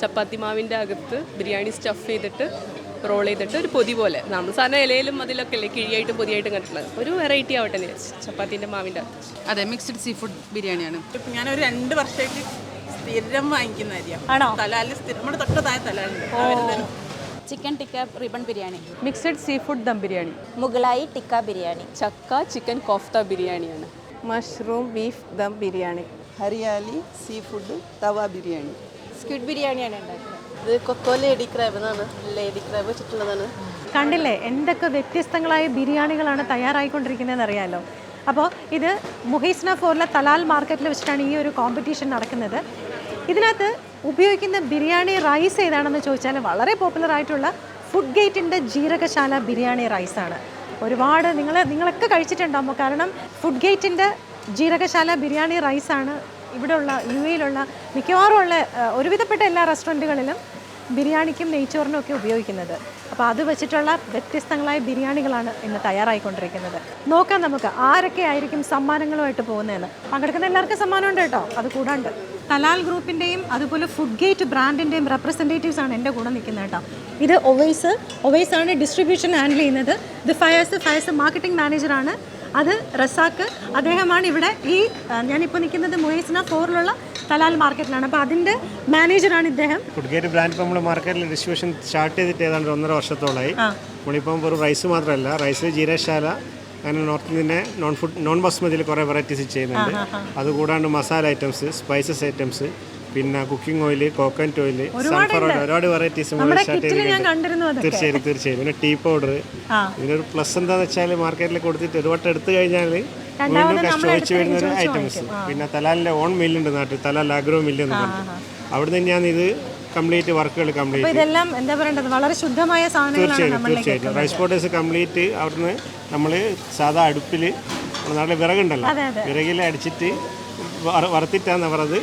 ചപ്പാത്തി മാവിന്റെ അകത്ത് ബിരിയാണി സ്റ്റഫ് ചെയ്തിട്ട് റോൾ ചെയ്തിട്ട് ഒരു പൊതി പോലെ. നമ്മൾ സാധാരണ ഇലയിലും അതിലൊക്കെ അല്ലേ കിഴിയായിട്ടും പൊതിയായിട്ടും കണ്ടിട്ടുള്ളത്. ഒരു വെറൈറ്റി ആവട്ടെ ചപ്പാത്തിന്റെ മാവിന്റെ അകത്ത്. അതെ മിക്സ്ഡ് സീ ഫുഡ് ബിരിയാണിയാണ്. ഇപ്പം ഞാനൊരു രണ്ട് വർഷമായിട്ട് സ്ഥിരം വാങ്ങിക്കുന്ന അരിയാണ് ആണോ? തലാൽ സ്ഥിരം നമ്മുടെ തൊട്ട് താഴെ തലാലുണ്ട്. Chicken tikka ribbon biryani mixed seafood dum biryani. Mughlai tikka biryani. ചക്ക ചിക്കൻ കോഫ്ത ബിരിയാണിയാണ്. Mushroom beef dum biryani. Hariyali seafood tawa biryani. Squid ബിരിയാണിയാണ് ഉണ്ടാക്കുന്നത്. ഇത് കൊക്കോ ലേഡി ക്രാബ് എന്നാണ് ലേഡി ക്രാബ് വെച്ചിട്ടുള്ളതാണ്. കണ്ടില്ലേ എന്തൊക്കെ വ്യത്യസ്തങ്ങളായ ബിരിയാണികളാണ് തയ്യാറായിക്കൊണ്ടിരിക്കുന്നതെന്ന് അറിയാലോ അപ്പോൾ ഇത് മുഹീസ്ന ഫോറിലെ തലാൽ മാർക്കറ്റിൽ വെച്ചിട്ടാണ് ഈ ഒരു കോമ്പറ്റീഷൻ നടക്കുന്നത്. ഇതിനകത്ത് ഉപയോഗിക്കുന്ന ബിരിയാണി റൈസ് ഏതാണെന്ന് ചോദിച്ചാൽ വളരെ പോപ്പുലർ ആയിട്ടുള്ള ഫുഡ് ഗേറ്റിന്റെ ജീരകശാല ബിരിയാണി റൈസാണ് ഒരുപാട് നിങ്ങൾ നിങ്ങളൊക്കെ കഴിച്ചിട്ടുണ്ടാകുമ്പോൾ കാരണം ഫുഡ് ഗേറ്റിന്റെ ജീരകശാല ബിരിയാണി റൈസാണ് ഇവിടെയുള്ള യു എയിലുള്ള മിക്കവാറും ഉള്ള ഒരുവിധപ്പെട്ട എല്ലാ റെസ്റ്റോറന്റുകളിലും ബിരിയാണിക്കും നെയ്ച്ചോറിനും ഒക്കെ ഉപയോഗിക്കുന്നത്. അപ്പോൾ അത് വെച്ചിട്ടുള്ള വ്യത്യസ്തങ്ങളായ ബിരിയാണികളാണ് ഇന്ന് തയ്യാറായിക്കൊണ്ടിരിക്കുന്നത്. നോക്കാം നമുക്ക് ആരൊക്കെ ആയിരിക്കും സമ്മാനങ്ങളുമായിട്ട് പോകുന്നതെന്ന്. പങ്കെടുക്കുന്ന എല്ലാവർക്കും സമ്മാനമുണ്ട് കേട്ടോ. അത് കൂടാണ്ട്. തലാൽ ഗ്രൂപ്പിന്റെയും അതുപോലെ ഫുഡ് ഗേറ്റ് ബ്രാൻഡിന്റെയും റെപ്രസെന്റേറ്റീവ്സ് ആണ് എന്റെ കൂടെ നിൽക്കുന്നത് കേട്ടോ. ഇത് ഒവൈസ് ഒവൈസ് ആണ് ഡിസ്ട്രിബ്യൂഷൻ ഹാൻഡിൽ ചെയ്യുന്നത്. ഇത് ഫയർസ് ഫയർസ് മാർക്കറ്റിംഗ് മാനേജറാണ്. അത് റസാക്ക്. അദ്ദേഹമാണ് ഇവിടെ ഈ ഞാനിപ്പോൾ നിൽക്കുന്നത് മൊയ്സ്ന ഫോറിലുള്ള തലാൽ മാർക്കറ്റിലാണ്. അപ്പോൾ അതിന്റെ മാനേജറാണ് ഇദ്ദേഹം. കുടുക്കേരി ബ്രാൻഡ് ഇപ്പോൾ നമ്മൾ മാർക്കറ്റിൽ ഡിസ്ട്രിബ്യൂഷൻ സ്റ്റാർട്ട് ചെയ്തിട്ട് ഏതാണ്ട് ഒന്നര വർഷത്തോളമായി നമ്മളിപ്പം വെറും റൈസ് മാത്രമല്ല റൈസ് ജീരശാല അങ്ങനെ നോർത്ത് ഇന്ത്യന്റെ നോൺ ഫുഡ് നോൺ ബസ്മതിയിൽ കുറേ വെറൈറ്റീസ് ചെയ്യുന്നുണ്ട്. അതുകൂടാണ്ട് മസാല ഐറ്റംസ് സ്പൈസസ് ഐറ്റംസ് പിന്നെ cooking oil coconut oil sunflower oil ഒരുപാട് വെറൈറ്റീസ് നമ്മുടെ തീർച്ചയായും തീർച്ചയായും പിന്നെ ടീ പൗഡർ ഇതിനൊരു പ്ലസ് എന്താണെന്ന് വെച്ചാൽ മാർക്കറ്റിൽ കൊടുത്തിട്ട് ഒരു വട്ടം എടുത്തു കഴിഞ്ഞാൽ വീണ്ടും ചോദിച്ചു വരുന്ന ഒരു ഐറ്റംസ് പിന്നെ തലാലിന്റെ ഓൺ മില്ലുണ്ട് നാട്ടിൽ. തലാൽ ആഗ്രോ മില്ല് എന്ന് പറഞ്ഞു അവിടെ തന്നെയാണ് ഇത് കംപ്ലീറ്റ് വർക്കുകൾ കംപ്ലീറ്റ് ഇതെല്ലാം എന്താ പറയേണ്ടത്? വളരെ ശുദ്ധമായ സാധനങ്ങളാണ് തീർച്ചയായും തീർച്ചയായും റൈസ് പോട്ടേഴ്സ് കംപ്ലീറ്റ് അവിടുന്ന് നമ്മൾ സാധാ അടുപ്പിൽ നാട്ടിലെ വിറകുണ്ടല്ലോ. വിറകിൽ അടിച്ചിട്ട് വറ- വറുത്തിട്ടാണ് അവർ അത്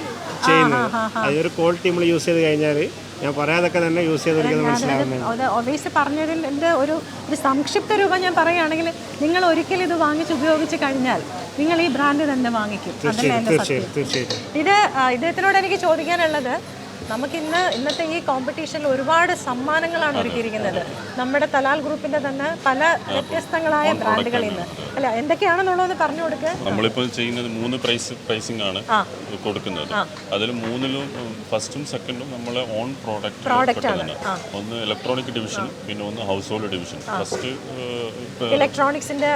ചെയ്യുന്നത്. അതൊരു ക്വാളിറ്റി നമ്മൾ യൂസ് ചെയ്ത് കഴിഞ്ഞാൽ ഞാൻ പറയാതൊക്കെ തന്നെ യൂസ് ചെയ്തവർക്ക് മനസ്സിലാവുന്നത് ഒബേസ് പറഞ്ഞതിന്റെ ഒരു ഒരു സംക്ഷിപ്ത രൂപം ഞാൻ പറയുകയാണെങ്കിൽ നിങ്ങൾ ഒരിക്കലും ഇത് വാങ്ങിച്ച് ഉപയോഗിച്ച് കഴിഞ്ഞാൽ നിങ്ങൾ ഈ ബ്രാൻഡ് തന്നെ വാങ്ങിക്കും. ഇത് ഇദ്ദേഹത്തിനോട് എനിക്ക് ചോദിക്കാനുള്ളത് നമുക്കിന്ന് ഇന്നത്തെ ഈ കോമ്പറ്റീഷനിൽ ഒരുപാട് സമ്മാനങ്ങളാണ് ഒരുക്കിയിരിക്കുന്നത്. നമ്മുടെ തലാൽ ഗ്രൂപ്പിന്റെ തന്നെ പല വ്യത്യസ്തങ്ങളായ ബ്രാൻഡുകളിൽ നിന്ന്. അല്ല എന്തൊക്കെയാണെന്നുള്ളതെന്ന് പറഞ്ഞു കൊടുക്കുക നമ്മളിപ്പോൾ ചെയ്യുന്നത് മൂന്ന് പ്രൈസ് പ്രൈസിംഗ് ആണ് കൊടുക്കുന്നത്. അതിൽ മൂന്നിലും ഫസ്റ്റും സെക്കൻഡും നമ്മളെ ഓൺ പ്രോഡക്റ്റ് ആണ്. ഒന്ന് ഇലക്ട്രോണിക് ഡിവിഷൻ പിന്നെ ഒന്ന് ഹൗസ് ഹോൾഡ് ഡിവിഷൻ ഫസ്റ്റ് ഇലക്ട്രോണിക്സിന്റെ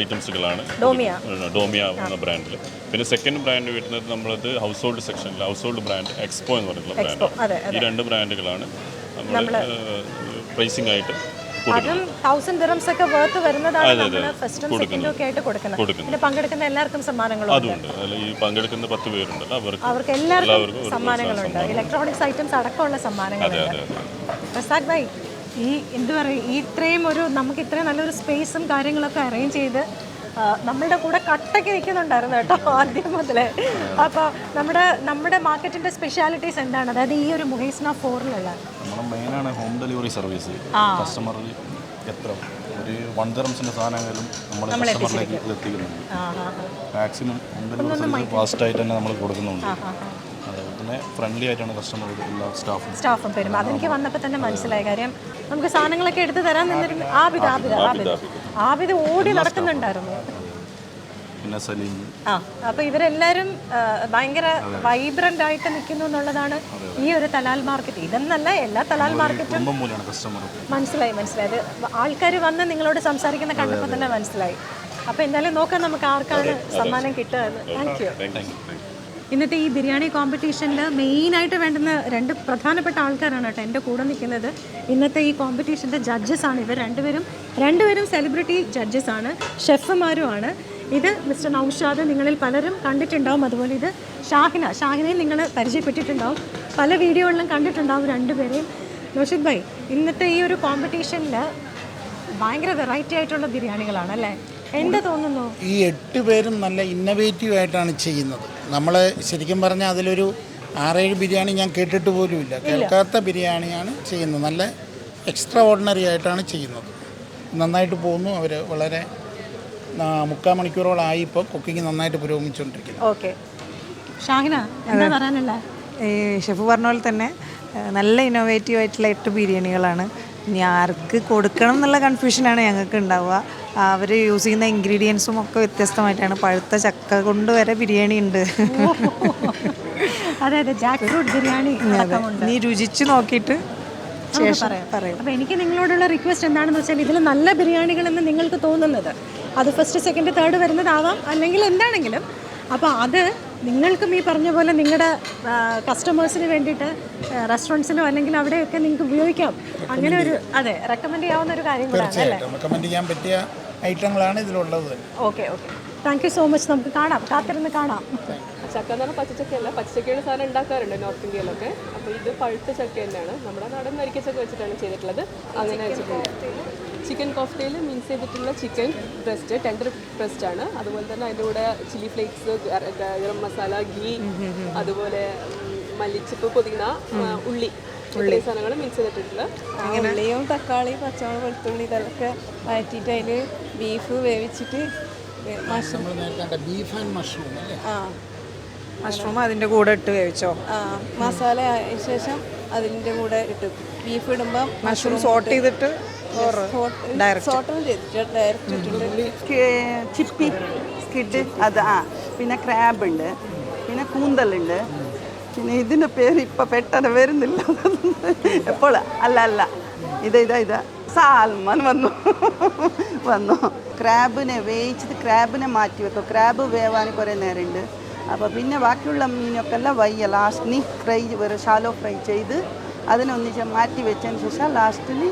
ഐറ്റംസുകളാണ് ഡോമിയ. ഡോമിയ എന്ന ബ്രാൻഡിൽ പിന്നെ സെക്കൻഡ് ബ്രാൻഡ് വരുന്നത് നമ്മളത് ഹൗസ് ഹോൾഡ് സെക്ഷനിൽ ഹൗസ് ഹോൾഡ് ബ്രാൻഡ് എക്സ്പോ എന്ന് പറഞ്ഞിട്ടുള്ള ഈ രണ്ട് ബ്രാൻഡുകളാണ് നമ്മൾ പ്രൈസിംഗ് ആയിട്ട് കൊടുക്കുന്നത്. അതും തൗസൻഡ് ദിറംസ് ഒക്കെ വേർത്ത് വരുന്നതാണ്. നമ്മൾ ഫസ്റ്റും കൊടുക്കുന്നത്. സെക്കൻഡും ഒക്കെ ആയിട്ട് കൊടുക്കുന്നത്. കൊടുക്കുന്നത്. പിന്നെ പങ്കെടുക്കുന്ന എല്ലാവർക്കും സമ്മാനങ്ങളുണ്ട്. ഈ പങ്കെടുക്കുന്ന പത്ത് പേരുണ്ട് അവർക്ക് എല്ലാവർക്കും സമ്മാനങ്ങളുണ്ട്. ഇലക്ട്രോണിക്സ് ഐറ്റംസ് അടക്കമുള്ള സമ്മാനങ്ങളുണ്ട്. പ്രസാദ് ഭായ് ഈ എന്ത് പറയും ഇത്രയും ഒരു നമുക്ക് ഇത്രയും നല്ലൊരു സ്പേസും കാര്യങ്ങളൊക്കെ അറേഞ്ച് ചെയ്ത് നമ്മളുടെ കൂടെ കട്ടയ്ക്ക് നിൽക്കുന്നുണ്ടായിരുന്നു കേട്ടോ ആദ്യം മുതലേ. അപ്പോൾ നമ്മുടെ നമ്മുടെ മാർക്കറ്റിന്റെ സ്പെഷ്യാലിറ്റീസ് എന്താണ്? അതായത് ഈ ഒരു മുഹൈസ്ന ഫോറിലുള്ള നമ്മുടെ മെയിനാണ് ഹോം ഡെലിവറി സർവീസ് കസ്റ്റമറിൽ എത്ര? ഒരു വൺ തരംസിന്റെ സാധനങ്ങളും നമ്മൾ കസ്റ്റമറിലേക്ക് എത്തിക്കുന്നുണ്ട്. മാക്സിമം ഹോം ഡെലിവറി സർവീസ് ഫാസ്റ്റായിട്ട് തന്നെ നമ്മൾ കൊടുക്കുന്നുണ്ട്. തന്നെ ഫ്രണ്ട്ലി ആയിട്ടാണ് കസ്റ്റമർ എല്ലാ സ്റ്റാഫും സ്റ്റാഫും പെരും. അതെനിക്ക് വന്നപ്പോൾ തന്നെ മനസ്സിലായ കാര്യം നമുക്ക് സാധനങ്ങളൊക്കെ എടുത്ത് തരാൻ നിന്നിരുന്നു ആബിദ് ആബിദ് ആബിദ് ആബിദ് ഓടി നടക്കുന്നുണ്ടായിരുന്നു. പിന്നെ സലീം. ആ അപ്പോൾ ഇവരെല്ലാവരും ആ, ഭയങ്കര വൈബ്രന്റ് ആയിട്ട് നിൽക്കുന്നു എന്നുള്ളതാണ് ഈ ഒരു തലാൽ മാർക്കറ്റ്. ഇതെന്നല്ല എല്ലാ തലാൽ മാർക്കറ്റും മനസ്സിലായി മനസ്സിലായി. അത് ആൾക്കാർ വന്ന് നിങ്ങളോട് സംസാരിക്കുന്ന കണ്ടപ്പോൾ തന്നെ മനസ്സിലായി. അപ്പോൾ എന്തായാലും നോക്കാം നമുക്ക് ആർക്കാണ് സമ്മാനം കിട്ടുക എന്ന്. താങ്ക് യു ഇന്നത്തെ ഈ ബിരിയാണി കോമ്പറ്റീഷനിൽ മെയിനായിട്ട് വേണ്ടുന്ന രണ്ട് പ്രധാനപ്പെട്ട ആൾക്കാരാണ് കേട്ടോ എന്റെ കൂടെ നിൽക്കുന്നത്. ഇന്നത്തെ ഈ കോമ്പറ്റീഷന്റെ ജഡ്ജസ് ആണ് ഇവർ രണ്ടുപേരും. രണ്ടുപേരും സെലിബ്രിറ്റി ജഡ്ജസ് ആണ്. ഷെഫുമാരുമാണ് ഇത് മിസ്റ്റർ നൗഷാദ് നിങ്ങളിൽ പലരും കണ്ടിട്ടുണ്ടാവും. അതുപോലെ ഇത് ഷാഹിന. ഷാഹിനയും നിങ്ങൾ പരിചയപ്പെട്ടിട്ടുണ്ടാവും. പല വീഡിയോകളിലും കണ്ടിട്ടുണ്ടാവും രണ്ടുപേരെയും. നൗഷിദ് ഭായ് ഇന്നത്തെ ഈ ഒരു കോമ്പറ്റീഷനിൽ ഭയങ്കര വെറൈറ്റി ആയിട്ടുള്ള ബിരിയാണികളാണ് അല്ലേ? എന്താ തോന്നുന്നു? ഈ എട്ട് പേരും നല്ല ഇന്നവേറ്റീവ് ആയിട്ടാണ് ചെയ്യുന്നത്. നമ്മൾ ശരിക്കും പറഞ്ഞാൽ അതിലൊരു ആറേഴ് ബിരിയാണി ഞാൻ കേട്ടിട്ട് പോലുമില്ല. കേൾക്കാത്ത ബിരിയാണിയാണ് ചെയ്യുന്നത്. നല്ല എക്സ്ട്രാ ഓർഡിനറി ആയിട്ടാണ് ചെയ്യുന്നത്. നന്നായിട്ട് പോകുന്നു. അവർ വളരെ മുക്കാൽ മണിക്കൂറോളായി ഇപ്പോൾ കുക്കിംഗ് നന്നായിട്ട് പുരോഗമിച്ചുകൊണ്ടിരിക്കുന്നു. ഓക്കെ. ഷാഹിന എന്താ പറയാനുള്ളത് ഈ ഷെഫ് പറഞ്ഞ പോലെ തന്നെ നല്ല ഇന്നോവേറ്റീവ് ആയിട്ടുള്ള എട്ട് ബിരിയാണികളാണ്. ഇനി ആർക്ക് കൊടുക്കണം എന്നുള്ള കൺഫ്യൂഷനാണ് ഞങ്ങൾക്ക് ഉണ്ടാവുക അവർ യൂസ് ചെയ്യുന്ന ഇൻഗ്രീഡിയൻസും ഒക്കെ വ്യത്യസ്തമായിട്ടാണ്. പഴുത്ത ചക്ക കൊണ്ട് വരെ ബിരിയാണി ഉണ്ട്. അതെ അതെ. ജാക്ക് ഫ്രൂട്ട് ബിരിയാണി നീ രുചിച്ച് നോക്കിയിട്ട് അപ്പോൾ എനിക്ക് നിങ്ങളോടുള്ള റിക്വസ്റ്റ് എന്താണെന്ന് വെച്ചാൽ ഇതിൽ നല്ല ബിരിയാണികൾ എന്ന് നിങ്ങൾക്ക് തോന്നുന്നത്. അത് ഫസ്റ്റ് സെക്കൻഡ് തേർഡ് വരുന്നതാവാം. അല്ലെങ്കിൽ എന്താണെങ്കിലും അപ്പോൾ അത് നിങ്ങൾക്കും ഈ പറഞ്ഞ പോലെ നിങ്ങളുടെ കസ്റ്റമേഴ്സിന് വേണ്ടിയിട്ട് റെസ്റ്റോറന്റ്സിലോ അല്ലെങ്കിൽ അവിടെയൊക്കെ നിങ്ങൾക്ക് ഉപയോഗിക്കാം. അങ്ങനെ ഒരു അതെ റെക്കമെൻഡ് ചെയ്യാവുന്ന ഒരു കാര്യം കൂടാണ് അല്ലേ? റെക്കമെൻഡ് ചെയ്യാൻ പറ്റിയ ഐറ്റങ്ങളാണ് ഇതിലുള്ളത്. Okay okay. Thank you so much നമുക്ക് കാണാം. കാത്തിരുന്ന് കാണാം. ചക്ക എന്ന് പറഞ്ഞാൽ പച്ചച്ചക്കയല്ല. പച്ചച്ചക്കയുടെ സാധനം ഉണ്ടാക്കാറുണ്ട് നോർത്ത് ഇന്ത്യയിലൊക്കെ അപ്പോൾ ഇത് പഴുത്ത ചക്ക തന്നെയാണ്. നമ്മുടെ നാടൻ വരിക്കച്ചക്ക വെച്ചിട്ടാണ് ചെയ്തിട്ടുള്ളത്. അങ്ങനെ വെച്ചിട്ടുണ്ട് ചിക്കൻ കോഫ്റ്റയിൽ മിക്സ് ചെയ്തിട്ടുള്ള ചിക്കൻ ബ്രസ്റ്റ് ടെൻഡർ ബ്രസ്റ്റ് ആണ്. അതുപോലെ തന്നെ അതിന്റെ കൂടെ chilli flakes garam masala ghee അതുപോലെ മല്ലിച്ചപ്പ് പുതിന ഉള്ളി. സാധനങ്ങൾ മിക്സ് ചെയ്തിട്ടുണ്ട് ഉള്ളിയും തക്കാളി പച്ചമുളക് വെളുത്തുള്ളി ഇതൊക്കെ വഴറ്റിയിട്ട് അതിൽ ബീഫ് വേവിച്ചിട്ട് ബീഫ് ആൻഡ് മഷ്റൂം അല്ലേ? ആ. മഷ്റൂം അതിന്റെ കൂടെ ഇട്ട് വേവിച്ചോ? ആ മസാല ആയ ശേഷം അതിന്റെ കൂടെ ഇട്ട് ബീഫ് ഇടുമ്പം മഷ്റൂം സോട്ട് ചെയ്തിട്ട് സോട്ടം ചെയ്തിട്ട് ഡയറക്റ്റ് ചിപ്പി. സ്കിഡ് അത് ആ. പിന്നെ ക്രാബ് ഉണ്ട്. പിന്നെ കൂന്തലുണ്ട് പിന്നെ ഇതിന്റെ പേര് ഇപ്പം പെട്ടെന്ന് വരുന്നില്ല. എപ്പോൾ? അല്ല അല്ല. ഇത് ഇതാ ഇതാ. സാൽമൺ വന്നു. വന്നു. ക്രാബിനെ വേയിച്ചിട്ട് ക്രാബിനെ മാറ്റി വെക്കും. ക്രാബ് വേവാൻ കുറേ നേരമുണ്ട്. അപ്പോൾ പിന്നെ ബാക്കിയുള്ള മീനൊക്കെ എല്ലാം വയ്യ ലാസ്റ്റിന് ഫ്രൈ വെറും ഷാലോ ഫ്രൈ ചെയ്ത് അതിനൊന്നിച്ച് മാറ്റി വെച്ചതിന് ശേഷം ലാസ്റ്റിന്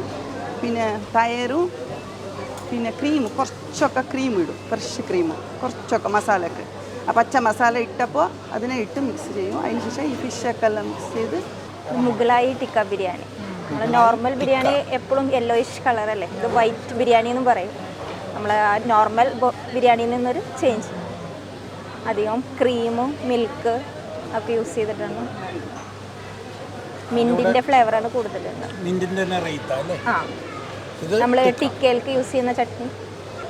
പിന്നെ തയറും പിന്നെ ക്രീം കുറച്ചൊക്കെ ക്രീം ഇടും. ഫ്രഷ് ക്രീം കുറച്ചൊക്കെ മസാലക്ക് ആ പച്ച മസാല ഇട്ടപ്പോൾ അതിനെ ഇട്ട് മിക്സ് ചെയ്യും അതിന് ശേഷം ഈ ഫിഷൊക്കെ എല്ലാം മിക്സ് ചെയ്ത് മുഗളായി ടിക്ക ബിരിയാണി. നമ്മൾ നോർമൽ ബിരിയാണി എപ്പോഴും യെല്ലോയിഷ് കളറല്ലേ ഇത് വൈറ്റ് ബിരിയാണി എന്നും പറയും. നമ്മൾ ആ നോർമൽ ബിരിയാണിയിൽ നിന്നൊരു ചേഞ്ച് അധികം ക്രീമും മിൽക്ക് ഒക്കെ യൂസ് ചെയ്തിട്ടാണ് മിന്റിന്റെ ഫ്ലേവറാണ് കൂടുതലുണ്ട് ആ ഇത് നമ്മൾ ടിക്കയിലേക്ക് യൂസ് ചെയ്യുന്ന ചട്നി.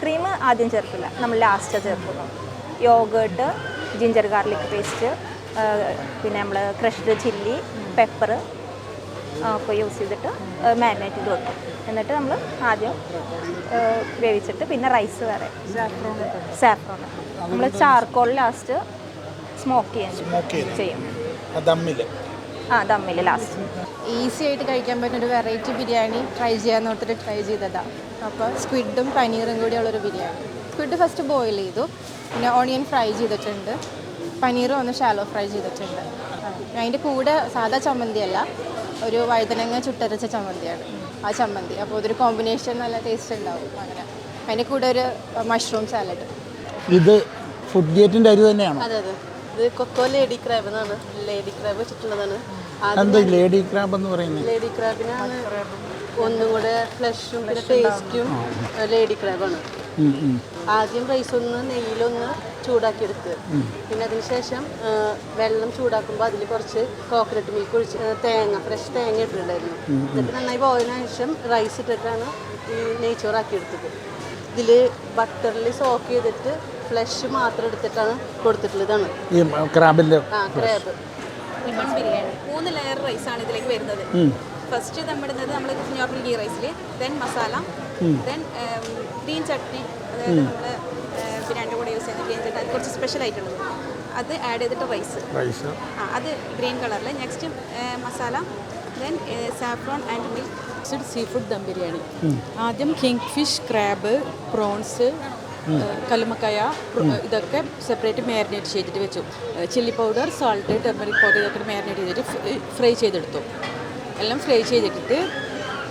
ക്രീം ആദ്യം ചേർക്കില്ല. നമ്മൾ ലാസ്റ്റ് ചേർക്കുന്നു. യോഗേട്ട് ജിഞ്ചർ ഗാർലിക് പേസ്റ്റ് പിന്നെ നമ്മൾ ക്രഷ്ഡ് ചില്ലി പെപ്പർ ഒക്കെ യൂസ് ചെയ്തിട്ട് മാരിനേറ്റ് ചെയ്ത് വെക്കും. എന്നിട്ട് നമ്മൾ ആദ്യം വേവിച്ചിട്ട് പിന്നെ റൈസ് വേറെ. സാഫ്രോൺ നമ്മൾ ചാർക്കോൾ ലാസ്റ്റ് സ്മോക്ക് ചെയ്യാൻ. ചെയ്യും. ആ ദമ്മിൽ ലാസ്റ്റ് ഈസി ആയിട്ട് കഴിക്കാൻ പറ്റുന്ന ഒരു വെറൈറ്റി ബിരിയാണി ട്രൈ ചെയ്യാൻ ഓർത്തിട്ട് ട്രൈ ചെയ്തതാണ് അപ്പോൾ സ്ക്വിഡും പനീറും കൂടിയുള്ളൊരു ബിരിയാണി. സ്ക്വിഡ് ഫസ്റ്റ് ബോയിൽ ചെയ്തു. പിന്നെ ഓണിയൻ ഫ്രൈ ചെയ്തിട്ടുണ്ട്. പനീറും ഒന്ന് ഷാലോ ഫ്രൈ ചെയ്തിട്ടുണ്ട്. അതിന്റെ കൂടെ സാധാ ചമ്മന്തിയല്ല ഒരു വഴുതനങ്ങ ചുട്ടരച്ച ചമ്മന്തിയാണ്. ആ ചമ്മന്തി. അപ്പോൾ അതൊരു കോമ്പിനേഷൻ നല്ല ടേസ്റ്റ് ഉണ്ടാവും അങ്ങനെ. അതിന്റെ കൂടെ ഒരു മഷ്റൂം സാലഡ് ഇത് ഫുഡ് ഗേറ്റിന്റെ അരി തന്നെയാണ്? അതെ അതെ. ഇത് കൊക്കോ ലേഡി ക്രാബ് എന്നാണ് ലേഡി ക്രാബ് വെച്ചിട്ടുള്ളതാണ് എന്താ ലേഡി ക്രാബ് എന്ന് പറയുന്നത് ലേഡി ക്രാബിനാണ് ഒന്നും കൂടെ ഫ്ലഷും പിന്നെ ടേസ്റ്റും ലേഡി ക്രാബാണ്. ആദ്യം റൈസ് ഒന്ന് നെയ്യിലൊന്ന് ചൂടാക്കി എടുക്കുക പിന്നെ അതിനുശേഷം വെള്ളം ചൂടാക്കുമ്പോൾ അതിൽ കുറച്ച് കോക്കനട്ട് മിൽക്ക് ഒഴിച്ച് തേങ്ങ ഫ്രഷ് തേങ്ങ ഇട്ടിട്ടുണ്ടായിരുന്നു. എന്നിട്ട് നന്നായി പോയതിനു ശേഷം റൈസ് ഇട്ടിട്ടാണ് ഈ നെയ്ച്ചോറാക്കി എടുത്തത് ഇതിൽ ബട്ടറിൽ സോക്ക് ചെയ്തിട്ട് ഫ്ലഷ് മാത്രം എടുത്തിട്ടാണ് കൊടുത്തിട്ടുള്ളതാണ്. ഈ ക്രാബിന്റെ ആ ക്രാബ്. റിബൺ ബിരിയാണി മൂന്ന് ലെയർ റൈസ് ആണ് ഇതിലേക്ക് വരുന്നത്. ഫസ്റ്റ് ദമ്മിടുന്നത് നമ്മൾ normal ghee റൈസിൽ then masala then green chutney അതായത് നമ്മൾ ബിരിയാണിന്റെ കൂടെ യൂസ് ചെയ്യുന്ന ഗ്രീൻ ചട്നി അത് കുറച്ച് സ്പെഷ്യൽ ആയിട്ടുള്ളത് അത് ആഡ് ചെയ്തിട്ട് റൈസ് റൈസ് ആ അത് ഗ്രീൻ കളറിൽ next masala then saffron and milk mixed seafood dum biryani. ആദ്യം കിങ് ഫിഷ് ക്രാബ് പ്രോൺസ് കല്ലുമക്കായ ഇതൊക്കെ സെപ്പറേറ്റ് മാരിനേറ്റ് ചെയ്തിട്ട് വെച്ചു. Chilli powder salt turmeric powder ഇതൊക്കെ മാരിനേറ്റ് ചെയ്തിട്ട് ഫ്രൈ ചെയ്തെടുത്തു. എല്ലാം ഫ്രൈ ചെയ്തിട്ട്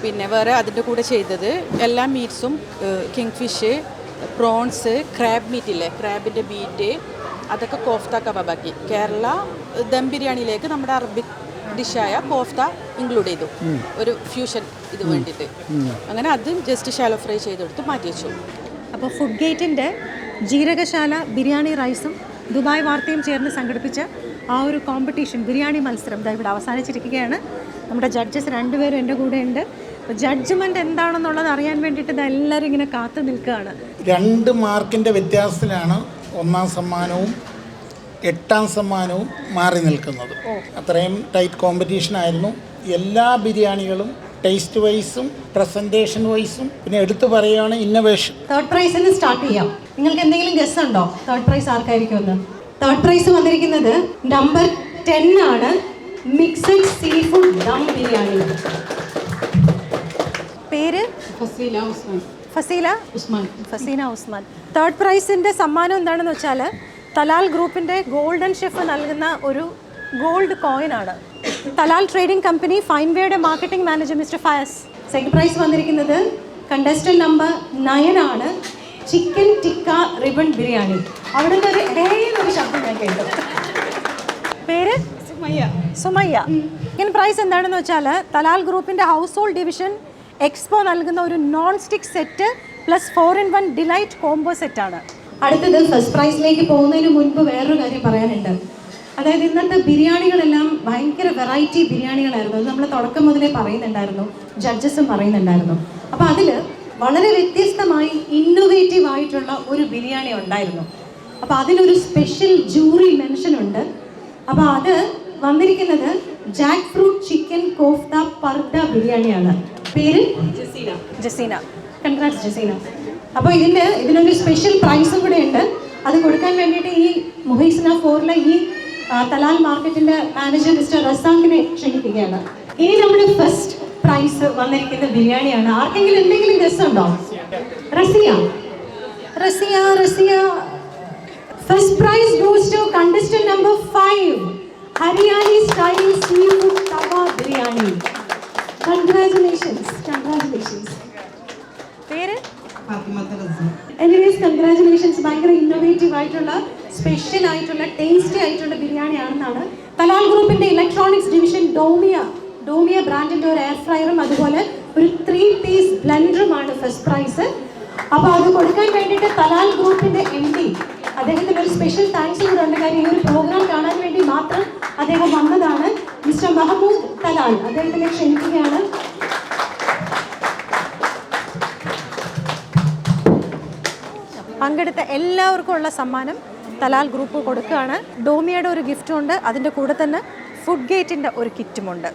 പിന്നെ വേറെ അതിന്റെ കൂടെ ചെയ്തത് എല്ലാ മീറ്റ്സും king fish prawns crab meat ഇല്ലേ? ക്രാബിന്റെ മീറ്റ് അതൊക്കെ കോഫ്ത കബാബാക്കി. കേരള ദം ബിരിയാണിയിലേക്ക് നമ്മുടെ അറബിക് ഡിഷായ കോഫ്ത ഇൻക്ലൂഡ് ചെയ്തു. ഒരു ഫ്യൂഷൻ ഇത് വേണ്ടിയിട്ട് അങ്ങനെ അതും ജസ്റ്റ് ഷാലോ ഫ്രൈ ചെയ്തെടുത്ത് മാറ്റി വെച്ചു. അപ്പോൾ ഫുഡ് ഗേറ്റിന്റെ ജീരകശാല ബിരിയാണി റൈസും ദുബായ് വാർത്തയും ചേർന്ന് സംഘടിപ്പിച്ച ആ ഒരു കോമ്പറ്റീഷൻ ബിരിയാണി മത്സരം ഇതാ ഇവിടെ അവസാനിച്ചിരിക്കുകയാണ്. നമ്മുടെ ജഡ്ജസ് രണ്ടുപേരും എന്റെ കൂടെ ഉണ്ട്. അപ്പോൾ ജഡ്ജ്മെന്റ് എന്താണെന്നുള്ളത് അറിയാൻ വേണ്ടിയിട്ട് ഇത് എല്ലാവരും ഇങ്ങനെ കാത്തു നിൽക്കുകയാണ്. രണ്ട് മാർക്കിന്റെ വ്യത്യാസത്തിലാണ് ഒന്നാം സമ്മാനവും എട്ടാം സമ്മാനവും മാറി നിൽക്കുന്നത്. അത്രയും ടൈറ്റ് കോമ്പറ്റീഷൻ ആയിരുന്നു. എല്ലാ ബിരിയാണികളും ടേസ്റ്റ് വൈസും പ്രസന്റേഷൻ വൈസും പിന്നെ എടുത്തു പറയുകയാണ് ഇന്നവേഷൻ തേർഡ് പ്രൈസിന് സ്റ്റാർട്ട് ചെയ്യാം. നിങ്ങൾക്ക് എന്തെങ്കിലും ഗസ് ഉണ്ടോ? തേർഡ് പ്രൈസ് ആർക്കായിരിക്കും ഒന്ന് തേർഡ് പ്രൈസ് വന്നിരിക്കുന്നത് നമ്പർ ടെൻ ആണ്. Mixed seafood dum biryani. പേര്? ഫസീല ഉസ്മാൻ. ഫസീല? ഉസ്മാൻ. ഫസീന ഉസ്മാൻ. തേർഡ് പ്രൈസിന്റെ സമ്മാനം എന്താണെന്ന് വെച്ചാൽ തലാൽ ഗ്രൂപ്പിന്റെ ഗോൾഡൻ ഷെഫ് നൽകുന്ന ഒരു ഗോൾഡ് കോയിൻ ആണ്. Talal trading company ഫൈൻവേയുടെ marketing manager mister Fayas. Second prize വന്നിരിക്കുന്നത് കണ്ടസ്റ്റന്റ് നമ്പർ നയൻ ആണ്. ചിക്കൻ ടിക്ക റിബൺ ബിരിയാണി അവിടെ നിന്ന് ഒരു ഏതൊരു ശബ്ദം ഞാൻ കേട്ടു. പേര്? സുമയ്യ. സുമയ്യ. സെക്കൻഡ് പ്രൈസ് എന്താണെന്ന് വെച്ചാൽ തലാൽ ഗ്രൂപ്പിന്റെ ഹൗസ് ഹോൾഡ് ഡിവിഷൻ എക്സ്പോ നൽകുന്ന ഒരു non stick set plus four in one delight combo സെറ്റാണ് അടുത്തത് ഫസ്റ്റ് പ്രൈസിലേക്ക് പോകുന്നതിന് മുൻപ് വേറൊരു കാര്യം പറയാനുണ്ട്. അതായത് ഇന്നത്തെ ബിരിയാണികളെല്ലാം ഭയങ്കര വെറൈറ്റി ബിരിയാണികളായിരുന്നു. അത് നമ്മൾ തുടക്കം മുതലേ പറയുന്നുണ്ടായിരുന്നു. ജഡ്ജസും പറയുന്നുണ്ടായിരുന്നു. അപ്പോൾ അതിൽ വളരെ വ്യത്യസ്തമായി ഇന്നോവേറ്റീവ് ആയിട്ടുള്ള ഒരു ബിരിയാണി ഉണ്ടായിരുന്നു. അപ്പോൾ അതിനൊരു സ്പെഷ്യൽ ജൂറി മെൻഷൻ ഉണ്ട്. അപ്പോൾ അത് വന്നിരിക്കുന്നത് ജാക്ക് ഫ്രൂട്ട് ചിക്കൻ കോഫ്ത പർദ ബിരിയാണിയാണ്. പേര്? ജസീന. ജസീന. കൺഗ്രാറ്റ്സ് ജസീന. അപ്പോൾ ഇതിന്റെ ഇതിനൊരു സ്പെഷ്യൽ പ്രൈസും കൂടെ ഉണ്ട്. അത് കൊടുക്കാൻ വേണ്ടിയിട്ട് ഈ മുഹൈസ്ന ഫോറിലെ ഈ തലാൽ മാർക്കറ്റിന്റെ മാനേജർ മിസ്റ്റർ റസാഖിനെ ക്ഷണിക്കുകയാണ്. ഇനി നമ്മുടെ ഫസ്റ്റ് പ്രൈസ് വന്നിരിക്കുന്ന ബിരിയാണിയാണ്. ആർക്കെങ്കിലും എന്തെങ്കിലും ഗസ് ഉണ്ടോ Raziya Raziya. Raziya first prize goes to contestant number five Hariyani style seafood tawa biryani congratulations congratulations പേര് എനിവേസ് കൺഗ്രാറ്റുലേഷൻസ് ഭയങ്കര ഇന്നോവേറ്റീവ് ആയിട്ടുള്ള സ്പെഷ്യൽ ആയിട്ടുള്ള ടേസ്റ്റി ആയിട്ടുള്ള ബിരിയാണി ആണെന്നാണ് തലാൽ ഗ്രൂപ്പിന്റെ ഇലക്ട്രോണിക്സ് ഡിവിഷൻ ഡോമിയ ഡോമിയ ബ്രാൻഡിന്റെ ഒരു എയർ ഫ്രയറും അതുപോലെ ഒരു ത്രീ പീസ് ബ്ലെൻഡറുമാണ് ഫസ്റ്റ് പ്രൈസ് അപ്പോൾ അത് കൊടുക്കാൻ വേണ്ടിയിട്ട് തലാൽ ഗ്രൂപ്പിന്റെ എം ഡി അദ്ദേഹത്തിന് ഒരു സ്പെഷ്യൽ താങ്ക്സ് കൂടെ ഉണ്ട്. കാര്യം ഈ ഒരു പ്രോഗ്രാം കാണാൻ വേണ്ടി മാത്രം അദ്ദേഹം വന്നതാണ്. മിസ്റ്റർ മഹമ്മൂദ് തലാൽ അദ്ദേഹത്തിനെ ക്ഷണിക്കുകയാണ്. പങ്കെടുത്ത എല്ലാവർക്കും ഉള്ള സമ്മാനം. തലാൽ ഗ്രൂപ്പ് കൊടുക്കുകയാണ്. ഡോമിയയുടെ ഒരു ഗിഫ്റ്റും ഉണ്ട് അതിന്റെ കൂടെ തന്നെ ഫുഡ് ഗേറ്റിന്റെ ഒരു കിറ്റുമുണ്ട്.